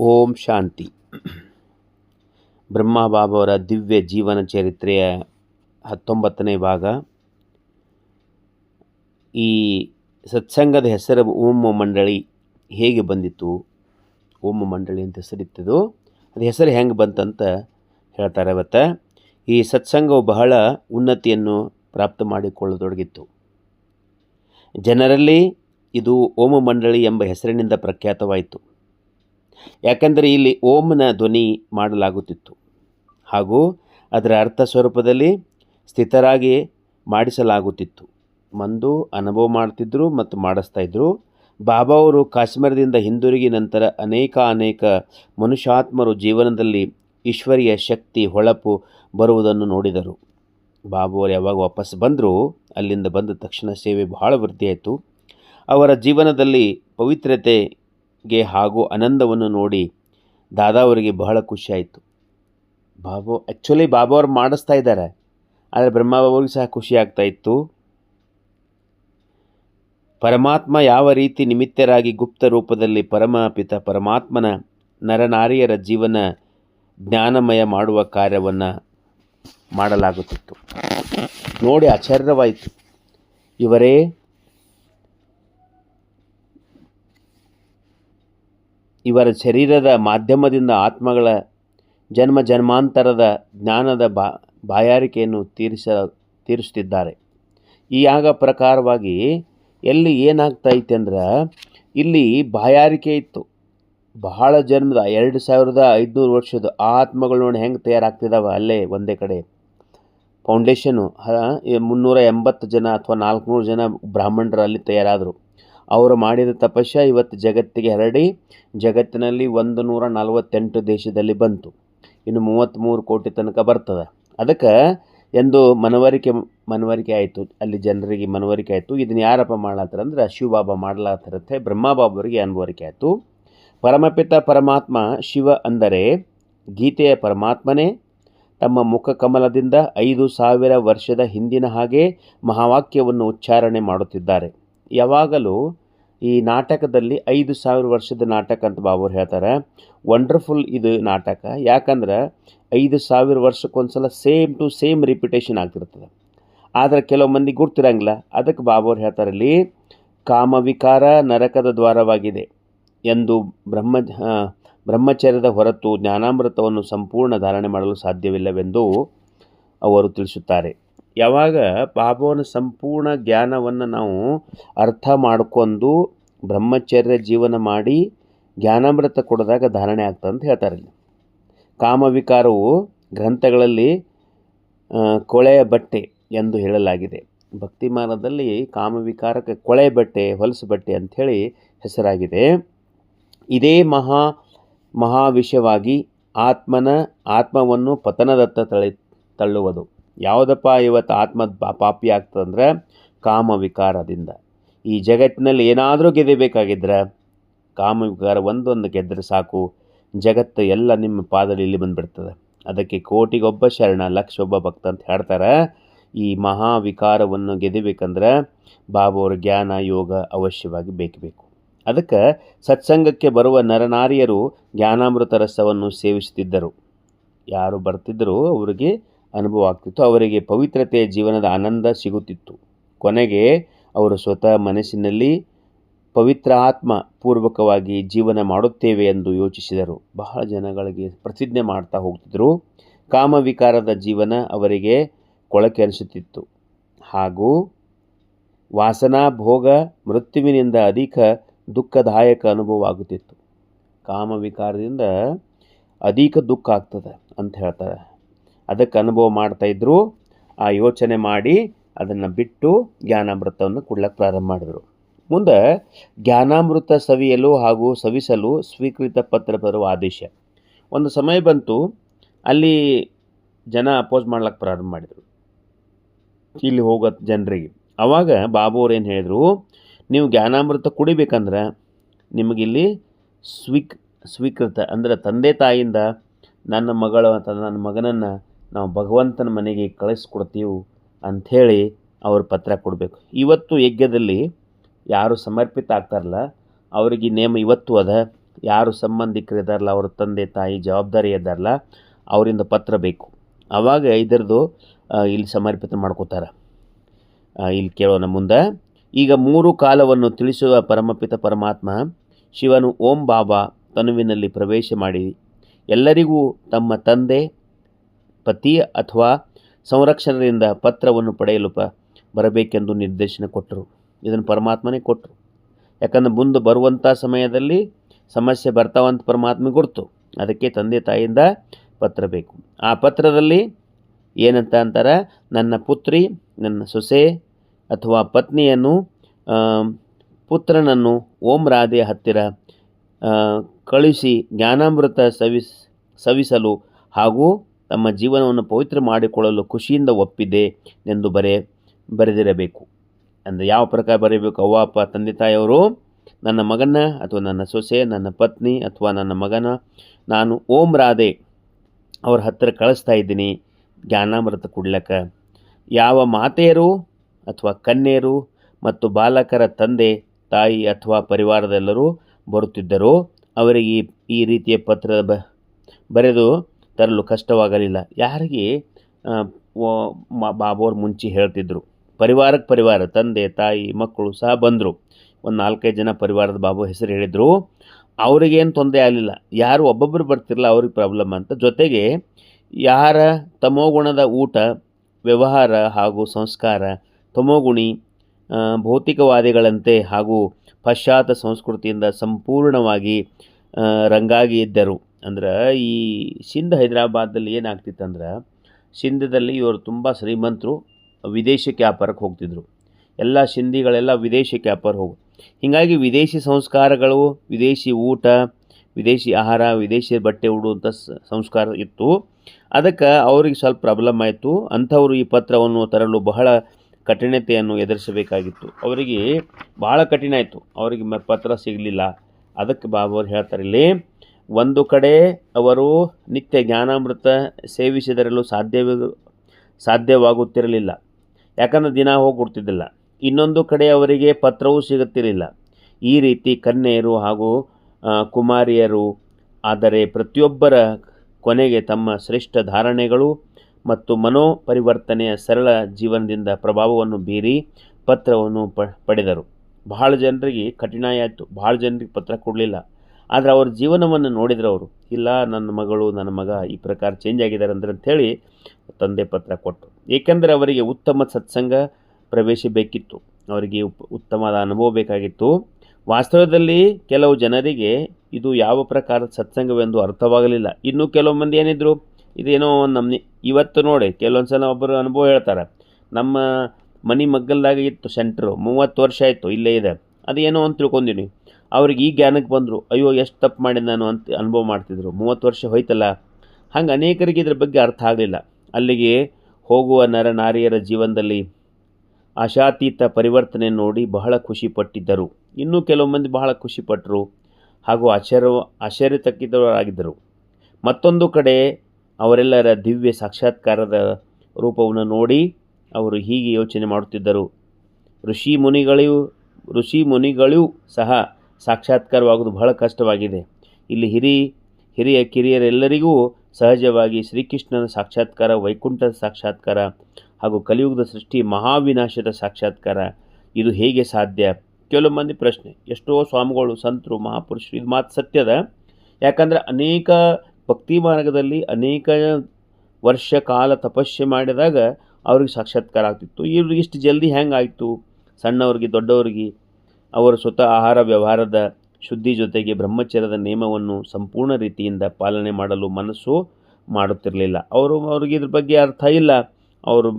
ಓಂ ಶಾಂತಿ. ಬ್ರಹ್ಮ ಬಾಬಾವರ ದಿವ್ಯ ಜೀವನ ಚರಿತ್ರೆಯ ಹತ್ತೊಂಬತ್ತನೇ ಭಾಗ. ಈ ಸತ್ಸಂಗದ ಹೆಸರು ಓಂ ಮಂಡಳಿ ಹೇಗೆ ಬಂದಿತ್ತು? ಓಂ ಮಂಡಳಿ ಅಂತ ಹೆಸರಿತ್ತದು. ಅದು ಹೆಸರು ಹೆಂಗೆ ಬಂತಂತ ಹೇಳ್ತಾರೆ ಅವತ್ತ. ಈ ಸತ್ಸಂಗವು ಬಹಳ ಉನ್ನತಿಯನ್ನು ಪ್ರಾಪ್ತ ಮಾಡಿಕೊಳ್ಳತೊಡಗಿತ್ತು. ಜನರಲ್ಲಿ ಇದು ಓಮ ಮಂಡಳಿ ಎಂಬ ಹೆಸರಿನಿಂದ ಪ್ರಖ್ಯಾತವಾಯಿತು. ಯಾಕಂದರೆ ಇಲ್ಲಿ ಓಂನ ಧ್ವನಿ ಮಾಡಲಾಗುತ್ತಿತ್ತು. ಹಾಗೂ ಅದರ ಅರ್ಥ ಸ್ವರೂಪದಲ್ಲಿ ಸ್ಥಿತರಾಗಿ ಮಾಡಿಸಲಾಗುತ್ತಿತ್ತು. ಮಂದು ಅನುಭವ ಮಾಡ್ತಿದ್ದರು ಮತ್ತು ಮಾಡಿಸ್ತಾ ಇದ್ದರು ಬಾಬಾ ಅವರು ಕಾಶ್ಮೀರದಿಂದ ಹಿಂದಿರುಗಿ ನಂತರ ಅನೇಕ ಅನೇಕ ಮನುಷ್ಯಾತ್ಮರು ಜೀವನದಲ್ಲಿ ಈಶ್ವರಿಯ ಶಕ್ತಿ, ಹೊಳಪು ಬರುವುದನ್ನು ನೋಡಿದರು. ಬಾಬು ಅವರು ಯಾವಾಗ ವಾಪಸ್ ಬಂದರು, ಅಲ್ಲಿಂದ ಬಂದ ತಕ್ಷಣ ಸೇವೆ ಬಹಳ ವೃದ್ಧಿಯಾಯಿತು. ಅವರ ಜೀವನದಲ್ಲಿ ಪವಿತ್ರತೆಗೆ ಹಾಗೂ ಆನಂದವನ್ನು ನೋಡಿ ದಾದಾ ಅವರಿಗೆ ಬಹಳ ಖುಷಿಯಾಯಿತು. ಬಾಬು ಆ್ಯಕ್ಚುಲಿ ಬಾಬು ಅವ್ರು ಮಾಡಿಸ್ತಾ ಇದ್ದಾರೆ. ಆದರೆ ಬ್ರಹ್ಮ ಬಾಬಾವ್ರಿಗೆ ಸಹ ಖುಷಿ ಆಗ್ತಾ ಇತ್ತು. ಪರಮಾತ್ಮ ಯಾವ ರೀತಿ ನಿಮಿತ್ತರಾಗಿ ಗುಪ್ತ ರೂಪದಲ್ಲಿ ಪರಮಾಪಿತ ಪರಮಾತ್ಮನ ನರನಾರಿಯರ ಜೀವನ ಜ್ಞಾನಮಯ ಮಾಡುವ ಕಾರ್ಯವನ್ನು ಮಾಡಲಾಗುತ್ತಿತ್ತು. ನೋಡಿ ಆಶ್ಚರ್ಯವಾಯಿತು. ಇವರೇ ಇವರ ಶರೀರದ ಮಾಧ್ಯಮದಿಂದ ಆತ್ಮಗಳ ಜನ್ಮ ಜನ್ಮಾಂತರದ ಜ್ಞಾನದ ಬಾಯಾರಿಕೆಯನ್ನು ತೀರಿಸ ತೀರಿಸುತ್ತಿದ್ದಾರೆ. ಈ ಆಗ ಪ್ರಕಾರವಾಗಿ ಎಲ್ಲಿ ಏನಾಗ್ತೈತೆ ಅಂದ್ರೆ, ಇಲ್ಲಿ ಬಾಯಾರಿಕೆ ಇತ್ತು. ಬಹಳ ಜನ್ಮದ, ಎರಡು ಸಾವಿರದ ಐದುನೂರು ವರ್ಷದ ಆತ್ಮಗಳು ನೋಡಿ ಹೆಂಗೆ ತಯಾರಾಗ್ತಿದ್ದಾವೆ ಅಲ್ಲೇ ಒಂದೇ ಕಡೆ. ಫೌಂಡೇಶನು ಮುನ್ನೂರ ಎಂಬತ್ತು ಜನ ಅಥವಾ ನಾಲ್ಕುನೂರು ಜನ ಬ್ರಾಹ್ಮಣರು ಅಲ್ಲಿ ತಯಾರಾದರು. ಅವರು ಮಾಡಿದ ತಪಸ್ಯ ಇವತ್ತು ಜಗತ್ತಿಗೆ ಹರಡಿ, ಜಗತ್ತಿನಲ್ಲಿ ಒಂದು ನೂರ ನಲವತ್ತೆಂಟು ದೇಶದಲ್ಲಿ ಬಂತು. ಇನ್ನು ಮೂವತ್ತ್ಮೂರು ಕೋಟಿ ತನಕ ಬರ್ತದೆ. ಅದಕ್ಕೆ ಎಂದು ಮನವರಿಕೆ ಮನವರಿಕೆ ಆಯಿತು. ಅಲ್ಲಿ ಜನರಿಗೆ ಮನವರಿಕೆ ಆಯಿತು. ಇದನ್ನು ಯಾರಪ್ಪ ಮಾಡ್ಲತ್ತಾರ ಅಂದ್ರೆ ಶಿವಬಾಬಾ ಮಾಡ್ಲತ್ತಾರತ್ತೆ ಬ್ರಹ್ಮಬಾಬರಿಗೆ ಅನುವರಿಕೆ ಆಯಿತು. ಪರಮಪಿತ ಪರಮಾತ್ಮ ಶಿವ ಅಂದರೆ ಗೀತೆಯ ಪರಮಾತ್ಮನೇ. ತಮ್ಮ ಮುಖ ಕಮಲದಿಂದ ಐದು ಸಾವಿರ ವರ್ಷದ ಹಿಂದಿನ ಹಾಗೆ ಮಹಾವಾಕ್ಯವನ್ನು ಉಚ್ಚಾರಣೆ ಮಾಡುತ್ತಿದ್ದಾರೆ. ಯಾವಾಗಲೂ ಈ ನಾಟಕದಲ್ಲಿ ಐದು ಸಾವಿರ ವರ್ಷದ ನಾಟಕ ಅಂತ ಬಾಬರು ಹೇಳ್ತಾರೆ. ವಂಡರ್ಫುಲ್ ಇದು ನಾಟಕ. ಯಾಕಂದ್ರೆ ಐದು ಸಾವಿರ ವರ್ಷಕ್ಕೊಂದ್ಸಲ ಸೇಮ್ ಟು ಸೇಮ್ ರಿಪಿಟೇಷನ್ ಆಗ್ತಿರ್ತದೆ. ಆದರೆ ಕೆಲವು ಮಂದಿ ಗುರ್ತಿರಂಗಿಲ್ಲ. ಅದಕ್ಕೆ ಬಾಬರು ಹೇಳ್ತಾರಲ್ಲಿ ಕಾಮವಿಕಾರ ನರಕದ ದ್ವಾರವಾಗಿದೆ. ಎಂದು ಬ್ರಹ್ಮ ಬ್ರಹ್ಮಚರ್ಯದ ಹೊರತು ಜ್ಞಾನಾಮೃತವನ್ನು ಸಂಪೂರ್ಣ ಧಾರಣೆ ಮಾಡಲು ಸಾಧ್ಯವಿಲ್ಲವೆಂದು ಅವರು ತಿಳಿಸುತ್ತಾರೆ. ಯಾವಾಗ ಬಾಬಾವನ ಸಂಪೂರ್ಣ ಜ್ಞಾನವನ್ನು ನಾವು ಅರ್ಥ ಮಾಡಿಕೊಂಡು ಬ್ರಹ್ಮಚರ್ಯ ಜೀವನ ಮಾಡಿ ಜ್ಞಾನಾಮೃತ ಕೊಡಿದಾಗ ಧಾರಣೆ ಆಗ್ತದೆ ಅಂತ ಹೇಳ್ತಾರೆ ಇಲ್ಲಿ. ಕಾಮವಿಕಾರವು ಗ್ರಂಥಗಳಲ್ಲಿ ಕೊಳೆಯ ಬಟ್ಟೆ ಎಂದು ಹೇಳಲಾಗಿದೆ. ಭಕ್ತಿಮಾನದಲ್ಲಿ ಕಾಮವಿಕಾರಕ್ಕೆ ಕೊಳೆ ಬಟ್ಟೆ, ಹೊಲಸು ಬಟ್ಟೆ ಅಂಥೇಳಿ ಹೆಸರಾಗಿದೆ. ಇದೇ ಮಹಾ ಮಹಾವಿಷವಾಗಿ ಆತ್ಮನ, ಆತ್ಮವನ್ನು ಪತನದತ್ತ ತಳಿ, ತಳ್ಳುವುದು. ಯಾವುದಪ್ಪ ಇವತ್ತು ಆತ್ಮ ಪಾಪಿ ಆಗ್ತದಂದ್ರೆ ಕಾಮವಿಕಾರದಿಂದ. ಈ ಜಗತ್ತಿನಲ್ಲಿ ಏನಾದರೂ ಗೆದಿಬೇಕಾಗಿದ್ರೆ ಕಾಮವಿಕಾರ ಒಂದೊಂದು ಗೆದ್ದರೆ ಸಾಕು. ಜಗತ್ತು ಎಲ್ಲ ನಿಮ್ಮ ಪಾದಲ್ಲಿ ಇಲ್ಲಿ ಬಂದುಬಿಡ್ತದೆ. ಅದಕ್ಕೆ ಕೋಟಿಗೊಬ್ಬ ಶರಣ ಲಕ್ಷ ಒಬ್ಬ ಭಕ್ತ ಅಂತ ಹೇಳ್ತಾರೆ. ಈ ಮಹಾವಿಕಾರವನ್ನು ಗೆದಿಬೇಕಂದ್ರೆ ಬಾಬುವರ ಜ್ಞಾನ, ಯೋಗ ಅವಶ್ಯವಾಗಿ ಬೇಕು ಬೇಕು ಅದಕ್ಕೆ ಸತ್ಸಂಗಕ್ಕೆ ಬರುವ ನರನಾರಿಯರು ಜ್ಞಾನಾಮೃತ ರಸವನ್ನು ಸೇವಿಸುತ್ತಿದ್ದರು. ಯಾರು ಬರ್ತಿದ್ದರೂ ಅವರಿಗೆ ಅನುಭವ ಆಗ್ತಿತ್ತು. ಅವರಿಗೆ ಪವಿತ್ರತೆಯ ಜೀವನದ ಆನಂದ ಸಿಗುತ್ತಿತ್ತು. ಕೊನೆಗೆ ಅವರು ಸ್ವತಃ ಮನಸ್ಸಿನಲ್ಲಿ ಪವಿತ್ರ ಆತ್ಮ ಪೂರ್ವಕವಾಗಿ ಜೀವನ ಮಾಡುತ್ತೇವೆ ಎಂದು ಯೋಚಿಸಿದರು. ಬಹಳ ಜನಗಳಿಗೆ ಪ್ರತಿಜ್ಞೆ ಮಾಡ್ತಾ ಹೋಗ್ತಿದ್ರು. ಕಾಮವಿಕಾರದ ಜೀವನ ಅವರಿಗೆ ಕೊಳಕೆ ಅನಿಸುತ್ತಿತ್ತು. ಹಾಗೂ ವಾಸನಾ ಭೋಗ ಮೃತ್ಯುವಿನಿಂದ ಅಧಿಕ ದುಃಖದಾಯಕ ಅನುಭವ ಆಗುತ್ತಿತ್ತು. ಕಾಮವಿಕಾರದಿಂದ ಅಧಿಕ ದುಃಖ ಆಗ್ತದೆ ಅಂತ ಹೇಳ್ತಾರೆ. ಅದಕ್ಕೆ ಅನುಭವ ಮಾಡ್ತಾಯಿದ್ರು ಆ ಯೋಚನೆ ಮಾಡಿ ಅದನ್ನು ಬಿಟ್ಟು ಜ್ಞಾನಾಮೃತವನ್ನು ಕೊಡ್ಲಿಕ್ಕೆ ಪ್ರಾರಂಭ ಮಾಡಿದರು. ಮುಂದೆ ಜ್ಞಾನಾಮೃತ ಸವಿಯಲು ಹಾಗೂ ಸವಿಸಲು ಸ್ವೀಕೃತ ಪತ್ರ ಬರುವ ಆದೇಶ. ಒಂದು ಸಮಯ ಬಂತು, ಅಲ್ಲಿ ಜನ ಅಪೋಸ್ ಮಾಡ್ಲಿಕ್ಕೆ ಪ್ರಾರಂಭ ಮಾಡಿದರು. ಇಲ್ಲಿ ಹೋಗೋ ಜನರಿಗೆ. ಆವಾಗ ಬಾಬು ಅವ್ರು ಏನು ಹೇಳಿದರು, ನೀವು ಜ್ಞಾನಾಮೃತ ಕುಡಿಬೇಕಂದ್ರೆ ನಿಮಗಿಲ್ಲಿ ಸ್ವೀಕ್, ಸ್ವೀಕೃತ, ಅಂದರೆ ತಂದೆ ತಾಯಿಯಿಂದ ನನ್ನ ಮಗಳು ಅಥವಾ ನನ್ನ ಮಗನನ್ನು ನಾವು ಭಗವಂತನ ಮನೆಗೆ ಕಳಿಸ್ಕೊಡ್ತೀವಿ ಅಂಥೇಳಿ ಅವ್ರು ಪತ್ರ ಕೊಡಬೇಕು. ಇವತ್ತು ಯಜ್ಞದಲ್ಲಿ ಯಾರು ಸಮರ್ಪಿತ ಆಗ್ತಾರಲ್ಲ, ಅವರಿಗೆ ನೇಮ ಇವತ್ತು ಅದ. ಯಾರು ಸಂಬಂಧಿಕರು ಇದ್ದಾರಲ್ಲ, ಅವ್ರ ತಂದೆ, ತಾಯಿ, ಜವಾಬ್ದಾರಿ ಇದ್ದಾರಲ್ಲ, ಅವರಿಂದ ಪತ್ರ ಬೇಕು. ಆವಾಗ ಇದರದು ಇಲ್ಲಿ ಸಮರ್ಪಿತ ಮಾಡ್ಕೋತಾರೆ. ಇಲ್ಲಿ ಕೇಳೋಣ ಮುಂದೆ. ಈಗ ಮೂರು ಕಾಲವನ್ನು ತಿಳಿಸುವ ಪರಮಪಿತ ಪರಮಾತ್ಮ ಶಿವನು ಓಂ ಬಾಬಾ ತನುವಿನಲ್ಲಿ ಪ್ರವೇಶ ಮಾಡಿ ಎಲ್ಲರಿಗೂ ತಮ್ಮ ತಂದೆ ಪತಿ ಅಥವಾ ಸಂರಕ್ಷಣರಿಂದ ಪತ್ರವನ್ನು ಪಡೆಯಲು ಪ ಬರಬೇಕೆಂದು ನಿರ್ದೇಶನ ಕೊಟ್ಟರು. ಇದನ್ನು ಪರಮಾತ್ಮನೇ ಕೊಟ್ಟರು. ಯಾಕಂದ್ರೆ ಮುಂದೆ ಬರುವಂಥ ಸಮಯದಲ್ಲಿ ಸಮಸ್ಯೆ ಬರ್ತಾವಂತ ಪರಮಾತ್ಮ ಗುರ್ತು. ಅದಕ್ಕೆ ತಂದೆ ತಾಯಿಯಿಂದ ಪತ್ರ ಬೇಕು. ಆ ಪತ್ರದಲ್ಲಿ ಏನಂತ ಅಂತಾರೆ, ನನ್ನ ಪುತ್ರಿ, ನನ್ನ ಸೊಸೆ ಅಥವಾ ಪತ್ನಿಯನ್ನು ಪುತ್ರನನ್ನು ಓಂ ರಾಧೆಯ ಹತ್ತಿರ ಕಳುಹಿಸಿ ಜ್ಞಾನಾಮೃತ ಸವಿಸ್, ಸವಿಸಲು ಹಾಗೂ ತಮ್ಮ ಜೀವನವನ್ನು ಪವಿತ್ರ ಮಾಡಿಕೊಳ್ಳಲು ಖುಷಿಯಿಂದ ಒಪ್ಪಿದೆ ಎಂದು ಬರೆ, ಬರೆದಿರಬೇಕು. ಅಂದರೆ ಯಾವ ಪ್ರಕಾರ ಬರೀಬೇಕು ಅವ್ವ, ಅಪ್ಪ, ತಂದೆ, ತಾಯಿಯವರು, ನನ್ನ ಮಗನ ಅಥವಾ ನನ್ನ ಸೊಸೆ, ನನ್ನ ಪತ್ನಿ ಅಥವಾ ನನ್ನ ಮಗನ ನಾನು ಓಂ ರಾಧೆ ಅವ್ರ ಹತ್ತಿರ ಕಳಿಸ್ತಾ ಇದ್ದೀನಿ. ಜ್ಞಾನಾಮೃತ ಕೊಡ್ಲಕ್ಕ. ಯಾವ ಮಾತೆಯರು ಅಥವಾ ಕನ್ಯೆಯರು ಮತ್ತು ಬಾಲಕರ ತಂದೆ, ತಾಯಿ ಅಥವಾ ಪರಿವಾರದೆಲ್ಲರೂ ಬರುತ್ತಿದ್ದರೋ ಅವರಿಗೆ ಈ- ರೀತಿಯ ಪತ್ರ ಬರೆದು ತರಲು ಕಷ್ಟವಾಗಲಿಲ್ಲ. ಯಾರಿಗೆ ಬಾಬೋರು ಮುಂಚೆ ಹೇಳ್ತಿದ್ರು. ಪರಿವಾರಕ್ಕೆ ಪರಿವಾರ, ತಂದೆ, ತಾಯಿ, ಮಕ್ಕಳು ಸಹ ಬಂದರು. ಒಂದು ನಾಲ್ಕೈದು ಜನ ಪರಿವಾರದ ಬಾಬು ಹೆಸರು ಹೇಳಿದರು. ಅವರಿಗೇನು ತೊಂದರೆ ಆಗಲಿಲ್ಲ. ಯಾರು ಒಬ್ಬೊಬ್ಬರು ಬರ್ತಿರಲ್ಲ ಅವ್ರಿಗೆ ಪ್ರಾಬ್ಲಮ್ ಅಂತ. ಜೊತೆಗೆ ಯಾರ ತಮೋಗುಣದ ಊಟ, ವ್ಯವಹಾರ ಹಾಗೂ ಸಂಸ್ಕಾರ, ತಮೋಗುಣಿ ಭೌತಿಕವಾದಿಗಳಂತೆ ಹಾಗೂ ಪಾಶ್ಚಾತ್ಯ ಸಂಸ್ಕೃತಿಯಿಂದ ಸಂಪೂರ್ಣವಾಗಿ ರಂಗಾಗಿ ಇದ್ದರು. ಅಂದ್ರೆ ಈ ಸಿಂಧ್ ಹೈದರಾಬಾದಲ್ಲಿ ಏನಾಗ್ತಿತ್ತಂದ್ರೆ ಸಿಂಧದಲ್ಲಿ ಇವರು ತುಂಬ ಶ್ರೀಮಂತರು, ವಿದೇಶಕ್ಕೆ ವ್ಯಾಪಾರಕ್ಕೆ ಹೋಗ್ತಿದ್ರು. ಎಲ್ಲ ಸಿಂಧಿಗಳೆಲ್ಲ ವಿದೇಶಕ್ಕೆ ವ್ಯಾಪಾರ ಹೋಗು, ಹೀಗಾಗಿ ವಿದೇಶಿ ಸಂಸ್ಕಾರಗಳು, ವಿದೇಶಿ ಊಟ, ವಿದೇಶಿ ಆಹಾರ, ವಿದೇಶಿ ಬಟ್ಟೆ ಉಡುವಂಥ ಸಂಸ್ಕಾರ ಇತ್ತು. ಅದಕ್ಕೆ ಅವ್ರಿಗೆ ಸ್ವಲ್ಪ ಪ್ರಾಬ್ಲಮ್ ಆಯಿತು. ಅಂಥವರು ಈ ಪತ್ರವನ್ನು ತರಲು ಬಹಳ ಕಠಿಣತೆಯನ್ನು ಎದುರಿಸಬೇಕಾಗಿತ್ತು. ಅವರಿಗೆ ಭಾಳ ಕಠಿಣ ಆಯಿತು. ಅವರಿಗೆ ಮ, ಪತ್ರ ಸಿಗಲಿಲ್ಲ. ಅದಕ್ಕೆ ಬಾಬಾವ್ರು ಹೇಳ್ತಾರೆ ಇಲ್ಲಿ ಒಂದು ಕಡೆ ಅವರು ನಿತ್ಯ ಜ್ಞಾನಾಮೃತ ಸೇವಿಸಿದರಲ್ಲೂ ಸಾಧ್ಯವೇ ಸಾಧ್ಯವಾಗುತ್ತಿರಲಿಲ್ಲ. ಯಾಕಂದರೆ ದಿನ ಹೋಗ್ಬಿಡ್ತಿದ್ದಿಲ್ಲ. ಇನ್ನೊಂದು ಕಡೆ ಅವರಿಗೆ ಪತ್ರವೂ ಸಿಗುತ್ತಿರಲಿಲ್ಲ. ಈ ರೀತಿ ಕನ್ಯೆಯರು ಹಾಗೂ ಕುಮಾರಿಯರು, ಆದರೆ ಪ್ರತಿಯೊಬ್ಬರ ಕೊನೆಗೆ ತಮ್ಮ ಶ್ರೇಷ್ಠ ಧಾರಣೆಗಳು ಮತ್ತು ಮನೋ ಪರಿವರ್ತನೆಯ ಸರಳ ಜೀವನದಿಂದ ಪ್ರಭಾವವನ್ನು ಬೀರಿ ಪತ್ರವನ್ನು ಪಡೆದರು. ಬಹಳ ಜನರಿಗೆ ಕಠಿಣ ಆಯಿತು. ಭಾಳ ಜನರಿಗೆ ಪತ್ರ ಕೊಡಲಿಲ್ಲ. ಆದರೆ ಅವ್ರ ಜೀವನವನ್ನು ನೋಡಿದ್ರು ಅವರು, ಇಲ್ಲ, ನನ್ನ ಮಗಳು, ನನ್ನ ಮಗ ಈ ಪ್ರಕಾರ ಚೇಂಜ್ ಆಗಿದ್ದಾರೆ ಅಂದ್ರೆ ಅಂಥೇಳಿ ತಂದೆ ಪತ್ರ ಕೊಟ್ಟರು ಏಕೆಂದರೆ ಅವರಿಗೆ ಉತ್ತಮ ಸತ್ಸಂಗ ಪ್ರವೇಶ ಬೇಕಿತ್ತು. ಅವರಿಗೆ ಉತ್ತಮವಾದ ಅನುಭವ ಬೇಕಾಗಿತ್ತು. ವಾಸ್ತವದಲ್ಲಿ ಕೆಲವು ಜನರಿಗೆ ಇದು ಯಾವ ಪ್ರಕಾರದ ಸತ್ಸಂಗವೆಂದು ಅರ್ಥವಾಗಲಿಲ್ಲ. ಇನ್ನು ಕೆಲವು ಮಂದಿ ಏನಿದ್ರು, ಇದೇನೋ ಒಂದು ನಮ್ಮನೆ ಇವತ್ತು ನೋಡಿ ಕೆಲವೊಂದು ಸಲ ಒಬ್ಬರು ಅನುಭವ ಹೇಳ್ತಾರೆ. ನಮ್ಮ ಮನೆ ಮಗ್ಗಲ್ದಾಗ ಇತ್ತು ಸೆಂಟ್ರು, ಮೂವತ್ತು ವರ್ಷ ಆಯಿತು, ಇಲ್ಲೇ ಇದೆ. ಅದೇನೋ ಅಂತ ತಿಳ್ಕೊಂಡಿನಿ. ಅವ್ರಿಗೆ ಈ ಜ್ಞಾನಕ್ಕೆ ಬಂದರು, ಅಯ್ಯೋ, ಎಷ್ಟು ತಪ್ಪು ಮಾಡಿದ ನಾನು ಅಂತ ಅನುಭವ ಮಾಡ್ತಿದ್ರು. ಮೂವತ್ತು ವರ್ಷ ಹೋಯ್ತಲ್ಲ, ಹಂಗೆ ಅನೇಕರಿಗೆ ಇದ್ರ ಬಗ್ಗೆ ಅರ್ಥ ಆಗಲಿಲ್ಲ. ಅಲ್ಲಿಗೆ ಹೋಗುವ ನರ ನಾರಿಯರ ಜೀವನದಲ್ಲಿ ಆಶಾತೀತ ಪರಿವರ್ತನೆ ನೋಡಿ ಬಹಳ ಖುಷಿಪಟ್ಟಿದ್ದರು ಇನ್ನೂ ಕೆಲವು ಮಂದಿ ಬಹಳ ಖುಷಿಪಟ್ಟರು ಹಾಗೂ ಆಶ್ಚರ್ಯ, ಆಶ್ಚರ್ಯಚಕಿತರಾಗಿದ್ದರು. ಮತ್ತೊಂದು ಕಡೆ ಅವರೆಲ್ಲರ ದಿವ್ಯ ಸಾಕ್ಷಾತ್ಕಾರದ ರೂಪವನ್ನು ನೋಡಿ ಅವರು ಹೀಗೆ ಯೋಚನೆ ಮಾಡುತ್ತಿದ್ದರು. ಋಷಿ ಮುನಿಗಳಿಗೂ ಋಷಿ ಮುನಿಗಳೂ ಸಹ ಸಾಕ್ಷಾತ್ಕಾರವಾಗುವುದು ಬಹಳ ಕಷ್ಟವಾಗಿದೆ. ಇಲ್ಲಿ ಹಿರಿ, ಹಿರಿಯ ಕಿರಿಯರೆಲ್ಲರಿಗೂ ಸಹಜವಾಗಿ ಶ್ರೀಕೃಷ್ಣನ ಸಾಕ್ಷಾತ್ಕಾರ, ವೈಕುಂಠದ ಸಾಕ್ಷಾತ್ಕಾರ ಹಾಗೂ ಕಲಿಯುಗದ ಸೃಷ್ಟಿ ಮಹಾವಿನಾಶದ ಸಾಕ್ಷಾತ್ಕಾರ. ಇದು ಹೇಗೆ ಸಾಧ್ಯ? ಕೆಲವು ಮಂದಿ ಪ್ರಶ್ನೆ. ಎಷ್ಟೋ ಸ್ವಾಮಿಗಳು, ಸಂತರು, ಮಹಾಪುರುಷರು ಇದು ಮಾತು ಸತ್ಯದ. ಯಾಕಂದರೆ ಅನೇಕ ಭಕ್ತಿ ಮಾರ್ಗದಲ್ಲಿ ಅನೇಕ ವರ್ಷ ಕಾಲ ತಪಸ್ಸೆ ಮಾಡಿದಾಗ ಅವ್ರಿಗೆ ಸಾಕ್ಷಾತ್ಕಾರ ಆಗ್ತಿತ್ತು. ಇವ್ರಿಗೆ ಇಷ್ಟು ಜಲ್ದಿ ಹೆಂಗೆ ಆಯಿತು ಸಣ್ಣವ್ರಿಗೆ, ದೊಡ್ಡವ್ರಿಗೆ? ಅವರು ಸ್ವತಃ ಆಹಾರ ವ್ಯವಹಾರದ ಶುದ್ಧಿ ಜೊತೆಗೆ ಬ್ರಹ್ಮಚರ್ಯದ ನಿಯಮವನ್ನು ಸಂಪೂರ್ಣ ರೀತಿಯಿಂದ ಪಾಲನೆ ಮಾಡಲು ಮನಸ್ಸು ಮಾಡುತ್ತಿರಲಿಲ್ಲ. ಅವರು, ಅವ್ರಿಗೆ ಇದ್ರ ಬಗ್ಗೆ ಅರ್ಥ ಇಲ್ಲ. ಅವರು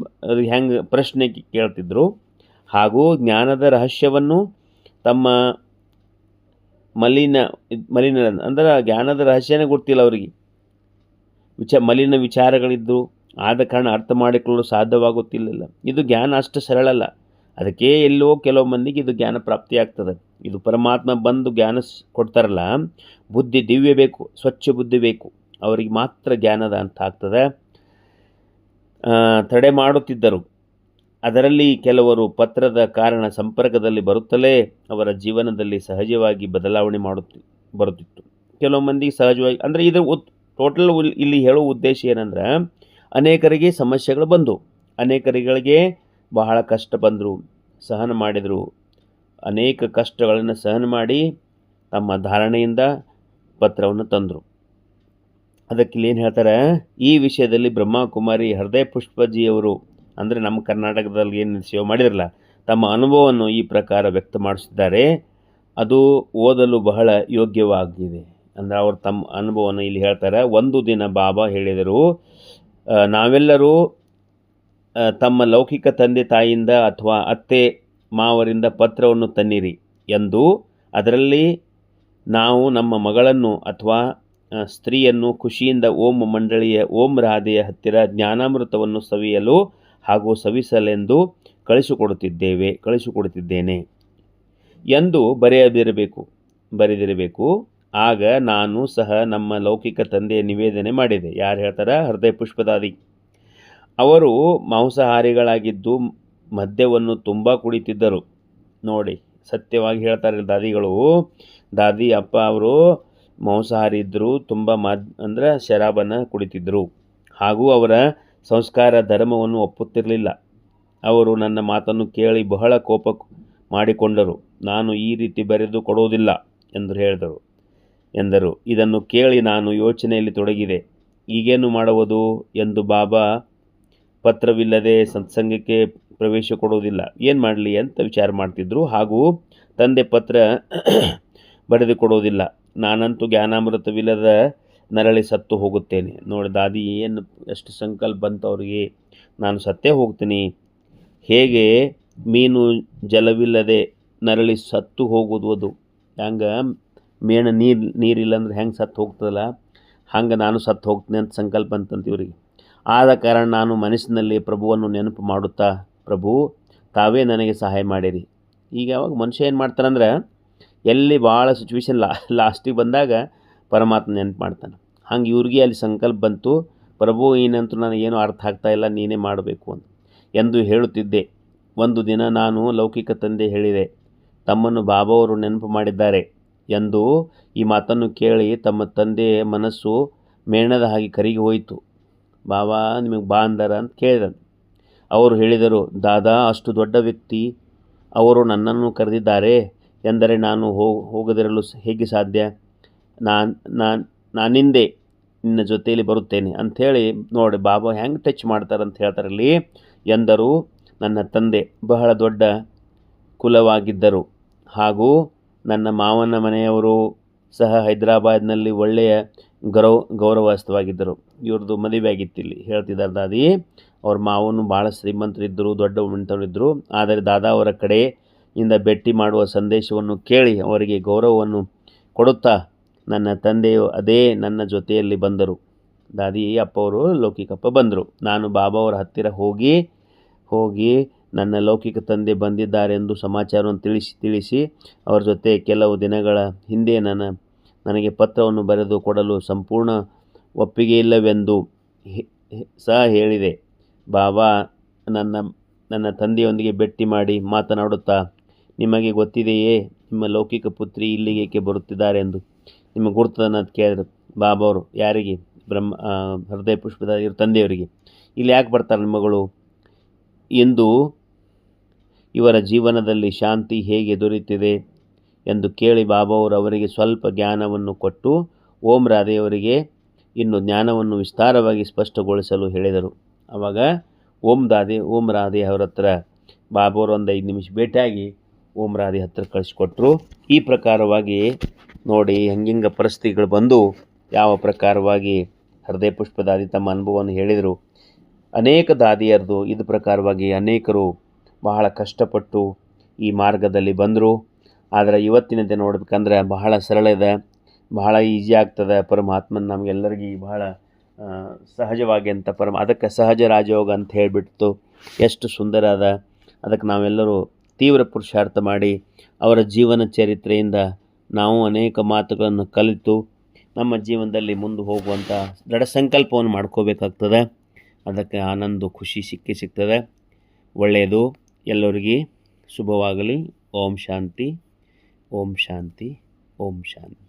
ಹೆಂಗೆ ಪ್ರಶ್ನೆ ಕೇಳ್ತಿದ್ರು. ಹಾಗೂ ಜ್ಞಾನದ ರಹಸ್ಯವನ್ನು ತಮ್ಮ ಮಲಿನ ಮಲಿನ, ಅಂದ್ರೆ ಜ್ಞಾನದ ರಹಸ್ಯನೇ ಗೊತ್ತಿಲ್ಲ ಅವರಿಗೆ. ವಿಚ, ಮಲಿನ ವಿಚಾರಗಳಿದ್ದು ಆದ ಕಾರಣ ಅರ್ಥ ಮಾಡಿಕೊಳ್ಳಲು ಸಾಧ್ಯವಾಗುತ್ತಿಲ್ಲ ಇದು ಜ್ಞಾನ ಅಷ್ಟು ಸರಳಲ್ಲ. ಅದಕ್ಕೆ ಎಲ್ಲೋ ಕೆಲವು ಮಂದಿಗೆ ಇದು ಜ್ಞಾನ ಪ್ರಾಪ್ತಿಯಾಗ್ತದೆ ಇದು ಪರಮಾತ್ಮ ಬಂದು ಜ್ಞಾನ ಕೊಡ್ತಾರಲ್ಲ, ಬುದ್ಧಿ ದಿವ್ಯ ಬೇಕು, ಸ್ವಚ್ಛ ಬುದ್ಧಿ ಬೇಕು, ಅವರಿಗೆ ಮಾತ್ರ ಜ್ಞಾನದ ಅಂತ ಆಗ್ತದೆ. ತಡೆ ಮಾಡುತ್ತಿದ್ದರು. ಅದರಲ್ಲಿ ಕೆಲವರು ಪತ್ರದ ಕಾರಣ ಸಂಪರ್ಕದಲ್ಲಿ ಬರುತ್ತಲೇ ಅವರ ಜೀವನದಲ್ಲಿ ಸಹಜವಾಗಿ ಬದಲಾವಣೆ ಮಾಡುತ್ತಿ, ಬರುತ್ತಿತ್ತು. ಕೆಲವು ಮಂದಿಗೆ ಸಹಜವಾಗಿ, ಅಂದರೆ ಇದು ಟೋಟಲ್ ಇಲ್ಲಿ ಹೇಳೋ ಉದ್ದೇಶ ಏನಂದ್ರೆ, ಅನೇಕರಿಗೆ ಸಮಸ್ಯೆಗಳು ಬಂದವು. ಅನೇಕರಿಗೆ ಬಹಳ ಕಷ್ಟ ಬಂದರು, ಸಹನ ಮಾಡಿದರು. ಅನೇಕ ಕಷ್ಟಗಳನ್ನು ಸಹನ ಮಾಡಿ ತಮ್ಮ ಧಾರಣೆಯಿಂದ ಪತ್ರವನ್ನು ತಂದರು. ಅದಕ್ಕೆ ಏನು ಹೇಳ್ತಾರೆ, ಈ ವಿಷಯದಲ್ಲಿ ಬ್ರಹ್ಮಕುಮಾರಿ ಹೃದಯ ಪುಷ್ಪಜಿಯವರು, ಅಂದರೆ ನಮ್ಮ ಕರ್ನಾಟಕದಲ್ಲಿ ಏನು ಸೇವೆ ಮಾಡಿರಲ್ಲ ತಮ್ಮ ಅನುಭವವನ್ನು ಈ ಪ್ರಕಾರ ವ್ಯಕ್ತ ಮಾಡಿಸಿದ್ದಾರೆ. ಅದು ಓದಲು ಬಹಳ ಯೋಗ್ಯವಾಗಿದೆ. ಅಂದರೆ ಅವರು ತಮ್ಮ ಅನುಭವವನ್ನು ಇಲ್ಲಿ ಹೇಳ್ತಾರೆ, ಒಂದು ದಿನ ಬಾಬಾ ಹೇಳಿದರು ನಾವೆಲ್ಲರೂ ತಮ್ಮ ಲೌಕಿಕ ತಂದೆ ತಾಯಿಯಿಂದ ಅಥವಾ ಅತ್ತೆ ಮಾವರಿಂದ ಪತ್ರವನ್ನು ತನ್ನಿರಿ ಎಂದು ಅದರಲ್ಲಿ ನಾವು ನಮ್ಮ ಮಗಳನ್ನು ಅಥವಾ ಸ್ತ್ರೀಯನ್ನು ಖುಷಿಯಿಂದ ಓಂ ಮಂಡಳಿಯ ಓಂ ರಾಧೆಯ ಹತ್ತಿರ ಜ್ಞಾನಾಮೃತವನ್ನು ಸವಿಯಲು ಹಾಗೂ ಸವಿಸಲೆಂದು ಕಳಿಸಿಕೊಡುತ್ತಿದ್ದೇವೆ, ಕಳಿಸಿಕೊಡುತ್ತಿದ್ದೇನೆ ಎಂದು ಬರೆಯದಿರಬೇಕು, ಬರೆದಿರಬೇಕು. ಆಗ ನಾನು ಸಹ ನಮ್ಮ ಲೌಕಿಕ ತಂದೆಯ ನಿವೇದನೆ ಮಾಡಿದೆ. ಯಾರು ಹೇಳ್ತಾರ? ಹೃದಯ ಪುಷ್ಪದಾದಿ ಅವರು ಮಾಂಸಾಹಾರಿಗಳಾಗಿದ್ದು ಮದ್ಯವನ್ನು ತುಂಬ ಕುಡಿತಿದ್ದರು. ನೋಡಿ, ಸತ್ಯವಾಗಿ ಹೇಳ್ತಾರೆ ದಾದಿಗಳು. ದಾದಿ, ಅಪ್ಪ ಅವರು ಮಾಂಸಾಹಾರಿ ಇದ್ದರು ತುಂಬ ಮದ್, ಅಂದರೆ ಶರಾಬನ್ನು ಕುಡಿತಿದ್ದರು ಹಾಗೂ ಅವರ ಸಂಸ್ಕಾರ ಧರ್ಮವನ್ನು ಒಪ್ಪುತ್ತಿರಲಿಲ್ಲ. ಅವರು ನನ್ನ ಮಾತನ್ನು ಕೇಳಿ ಬಹಳ ಕೋಪ ಮಾಡಿಕೊಂಡರು. ನಾನು ಈ ರೀತಿ ಬರೆದು ಕೊಡುವುದಿಲ್ಲ ಎಂದು ಹೇಳಿದರು. ಎಂದರು. ಇದನ್ನು ಕೇಳಿ ನಾನು ಯೋಚನೆಯಲ್ಲಿ ತೊಡಗಿದೆ. ಈಗೇನು ಮಾಡುವುದು ಎಂದು ಬಾಬಾ ಪತ್ರವಿಲ್ಲದೆ ಸತ್ಸಂಗಕ್ಕೆ ಪ್ರವೇಶ ಕೊಡೋದಿಲ್ಲ ಏನು ಮಾಡಲಿ ಅಂತ ವಿಚಾರ ಮಾಡ್ತಿದ್ರು. ಹಾಗೂ ತಂದೆ ಪತ್ರ ಬರೆದು ಕೊಡೋದಿಲ್ಲ ನಾನಂತೂ ಜ್ಞಾನಾಮೃತವಿಲ್ಲದ ನರಳಿ ಸತ್ತು ಹೋಗುತ್ತೇನೆ. ನೋಡಿ, ದಾದಿ, ಏನು ಎಷ್ಟು ಸಂಕಲ್ಪ ಬಂತು ಅವರಿಗೆ. ನಾನು ಸತ್ತೇ ಹೋಗ್ತೀನಿ. ಹೇಗೆ? ಮೀನು ಜಲವಿಲ್ಲದೆ ನರಳಿ ಸತ್ತು ಹೋಗೋದು ಅದು. ಹೆಂಗೆ ಮೇಣ ನೀರು ನೀರಿಲ್ಲ ಅಂದ್ರೆ ಹೆಂಗೆ ಸತ್ತು ಹೋಗ್ತದಲ್ಲ? ಹಂಗೆ ನಾನು ಸತ್ತು ಹೋಗ್ತೀನಿ ಅಂತ ಸಂಕಲ್ಪ ಅಂತಂತ ಇವ್ರಿಗೆ. ಆದ ಕಾರಣ ನಾನು ಮನಸ್ಸಿನಲ್ಲಿ ಪ್ರಭುವನ್ನು ನೆನಪು ಮಾಡುತ್ತಾ, ಪ್ರಭು, ತಾವೇ ನನಗೆ ಸಹಾಯ ಮಾಡಿರಿ. ಈಗ ಯಾವಾಗ ಮನುಷ್ಯ ಏನು ಮಾಡ್ತಾನಂದ್ರೆ ಎಲ್ಲಿ ಭಾಳ ಸಿಚುವೇಶನ್ ಲಾ ಲಾಸ್ಟಿಗೆ ಬಂದಾಗ ಪರಮಾತ್ಮ ನೆನಪು ಮಾಡ್ತಾನೆ. ಹಂಗೆ ಇವ್ರಿಗೆ ಅಲ್ಲಿ ಸಂಕಲ್ಪ ಬಂತು, ಪ್ರಭು ಏನಂತೂ ನನಗೇನು ಅರ್ಥ ಆಗ್ತಾ ಇಲ್ಲ, ನೀನೇ ಮಾಡಬೇಕು ಅಂತ. ಎಂದು ಹೇಳುತ್ತಿದ್ದೆ. ಒಂದು ದಿನ ನಾನು ಲೌಕಿಕ ತಂದೆ ಹೇಳಿದೆ, ತಮ್ಮನ್ನು ಬಾಬಾವರು ನೆನಪು ಮಾಡಿದ್ದಾರೆ ಎಂದು ಈ ಮಾತನ್ನು ಕೇಳಿ ತಮ್ಮ ತಂದೆಯ ಮನಸ್ಸು ಮೇಣದ ಹಾಗೆ ಕರಿಗೆ ಹೋಯಿತು. ಬಾಬಾ ನಿಮಗೆ ಬಾ ಅಂದಾರ ಅಂತ ಕೇಳಿದನು. ಅವರು ಹೇಳಿದರು, ದಾದಾ, ಅಷ್ಟು ದೊಡ್ಡ ವ್ಯಕ್ತಿ ಅವರು ನನ್ನನ್ನು ಕರೆದಿದ್ದಾರೆ. ಎಂದರೆ ನಾನು ಹೋಗದಿರಲು ಹೇಗೆ ಸಾಧ್ಯ? ನಾನು ನಾನು, ನಾನಿಂದೆ ನಿನ್ನ ಜೊತೆಯಲ್ಲಿ ಬರುತ್ತೇನೆ. ಅಂಥೇಳಿ ನೋಡಿ, ಬಾಬಾ ಹೆಂಗೆ ಟಚ್ ಮಾಡ್ತಾರೆ ಅಂತ ಹೇಳ್ತಾರಲ್ಲಿ, ಎಂದರು, ನನ್ನ ತಂದೆ ಬಹಳ ದೊಡ್ಡ ಕುಲವಾಗಿದ್ದರು. ಹಾಗೂ ನನ್ನ ಮಾವನ ಮನೆಯವರು ಸಹ ಹೈದರಾಬಾದ್ನಲ್ಲಿ ಒಳ್ಳೆಯ ಗೌರವ, ಗೌರವಸ್ಥವಾಗಿದ್ದರು. ಇವ್ರದ್ದು ಮದುವೆ ಆಗಿತ್ತು ಇಲ್ಲಿ. ಹೇಳ್ತಿದ್ದಾರೆ ದಾದಿ, ಅವ್ರ ಮಾವನು ಭಾಳ ಶ್ರೀಮಂತರಿದ್ದರು ದೊಡ್ಡ ಇದ್ದರು ಆದರೆ ದಾದಾ ಅವರ ಕಡೆ ಇಂದ ಭೇಟಿ ಮಾಡುವ ಸಂದೇಶವನ್ನು ಕೇಳಿ ಅವರಿಗೆ ಗೌರವವನ್ನು ಕೊಡುತ್ತಾ ನನ್ನ ತಂದೆಯು ಅದೇ ನನ್ನ ಜೊತೆಯಲ್ಲಿ ಬಂದರು. ದಾದಿ ಅಪ್ಪ ಅವರು ಲೌಕಿಕಪ್ಪ ಬಂದರು. ನಾನು ಬಾಬಾ ಅವರ ಹತ್ತಿರ ಹೋಗಿ ಹೋಗಿ ನನ್ನ ಲೌಕಿಕ ತಂದೆ ಬಂದಿದ್ದಾರೆಂದು ಸಮಾಚಾರವನ್ನು ತಿಳಿಸಿ ತಿಳಿಸಿ, ಅವರ ಜೊತೆ ಕೆಲವು ದಿನಗಳ ಹಿಂದೆ ನನ್ನ ನನಗೆ ಪತ್ರವನ್ನು ಬರೆದು ಕೊಡಲು ಸಂಪೂರ್ಣ ಒಪ್ಪಿಗೆ ಇಲ್ಲವೆಂದು ಸಹ ಹೇಳಿದೆ. ಬಾಬಾ, ನನ್ನ ನನ್ನ ತಂದೆಯೊಂದಿಗೆ ಭೇಟಿ ಮಾಡಿ ಮಾತನಾಡುತ್ತಾ, ನಿಮಗೆ ಗೊತ್ತಿದೆಯೇ, ನಿಮ್ಮ ಲೌಕಿಕ ಪುತ್ರಿ ಇಲ್ಲಿಗೆ ಏಕೆ ಬರುತ್ತಿದ್ದಾರೆ ಎಂದು ನಿಮಗೆ ಗುರುತನ್ನು ಕೇಳಿದ್ರು. ಬಾಬಾ ಅವರು, ಯಾರಿಗೆ? ಬ್ರಹ್ಮ ಹೃದಯ ಪುಷ್ಪದ ಇವ್ರ ತಂದೆಯವರಿಗೆ. ಇಲ್ಲಿ ಯಾಕೆ ಬರ್ತಾರೆ ನಿಮ್ಮಗಳು ಎಂದು ಇವರ ಜೀವನದಲ್ಲಿ ಶಾಂತಿ ಹೇಗೆ ದೊರೆಯುತ್ತಿದೆ? ಎಂದು ಕೇಳಿ ಬಾಬಾ ಅವರು ಅವರಿಗೆ ಸ್ವಲ್ಪ ಜ್ಞಾನವನ್ನು ಕೊಟ್ಟು, ಓಂ ರಾಧೆಯವರಿಗೆ ಇನ್ನು ಜ್ಞಾನವನ್ನು ವಿಸ್ತಾರವಾಗಿ ಸ್ಪಷ್ಟಗೊಳಿಸಲು ಹೇಳಿದರು. ಆವಾಗ ಓಂ ದಾದೆ ಓಂ ರಾಧೆ ಅವರ ಹತ್ರ ಬಾಬಾವರು ಒಂದು ಐದು ನಿಮಿಷ ಭೇಟಿಯಾಗಿ ಓಂ ರಾಧೆ ಹತ್ರ ಕಳಿಸ್ಕೊಟ್ರು. ಈ ಪ್ರಕಾರವಾಗಿ ನೋಡಿ ಹೆಂಗಿಂಗ ಪರಿಸ್ಥಿತಿಗಳು ಬಂದು ಯಾವ ಪ್ರಕಾರವಾಗಿ ಹೃದಯ ಪುಷ್ಪ ದಾದಿ ತಮ್ಮ ಅನುಭವವನ್ನು ಹೇಳಿದರು. ಅನೇಕ ದಾದಿಯರದು ಇದು ಪ್ರಕಾರವಾಗಿ ಅನೇಕರು ಬಹಳ ಕಷ್ಟಪಟ್ಟು ಈ ಮಾರ್ಗದಲ್ಲಿ ಬಂದರು. ಆದರೆ ಇವತ್ತಿನಂತೆ ನೋಡ್ಬೇಕಂದ್ರೆ ಬಹಳ ಸರಳ ಇದೆ, ಬಹಳ ಈಸಿ ಆಗ್ತದೆ. ಪರಮಾತ್ಮನ ನಮಗೆಲ್ಲರಿಗೂ ಬಹಳ ಸಹಜವಾಗಿ ಅಂತ ಪರಮ, ಅದಕ್ಕೆ ಸಹಜ ರಾಜಯೋಗ ಅಂತ ಹೇಳಿಬಿಡ್ತು ಎಷ್ಟು ಸುಂದರ ಅದ. ಅದಕ್ಕೆ ನಾವೆಲ್ಲರೂ ತೀವ್ರ ಪುರುಷಾರ್ಥ ಮಾಡಿ ಅವರ ಜೀವನ ಚರಿತ್ರೆಯಿಂದ ನಾವು ಅನೇಕ ಮಾತುಗಳನ್ನು ಕಲಿತು ನಮ್ಮ ಜೀವನದಲ್ಲಿ ಮುಂದೆ ಹೋಗುವಂಥ ದೃಢ ಸಂಕಲ್ಪವನ್ನು ಮಾಡ್ಕೋಬೇಕಾಗ್ತದೆ. ಅದಕ್ಕೆ ಆನಂದ, ಖುಷಿ, ಸಿಕ್ಕಿ ಸಿಗ್ತದೆ. ಒಳ್ಳೆಯದು. ಎಲ್ಲರಿಗೆ ಶುಭವಾಗಲಿ. ಓಂ ಶಾಂತಿ. ಓಂ ಶಾಂತಿ ಓಂ ಶಾಂತಿ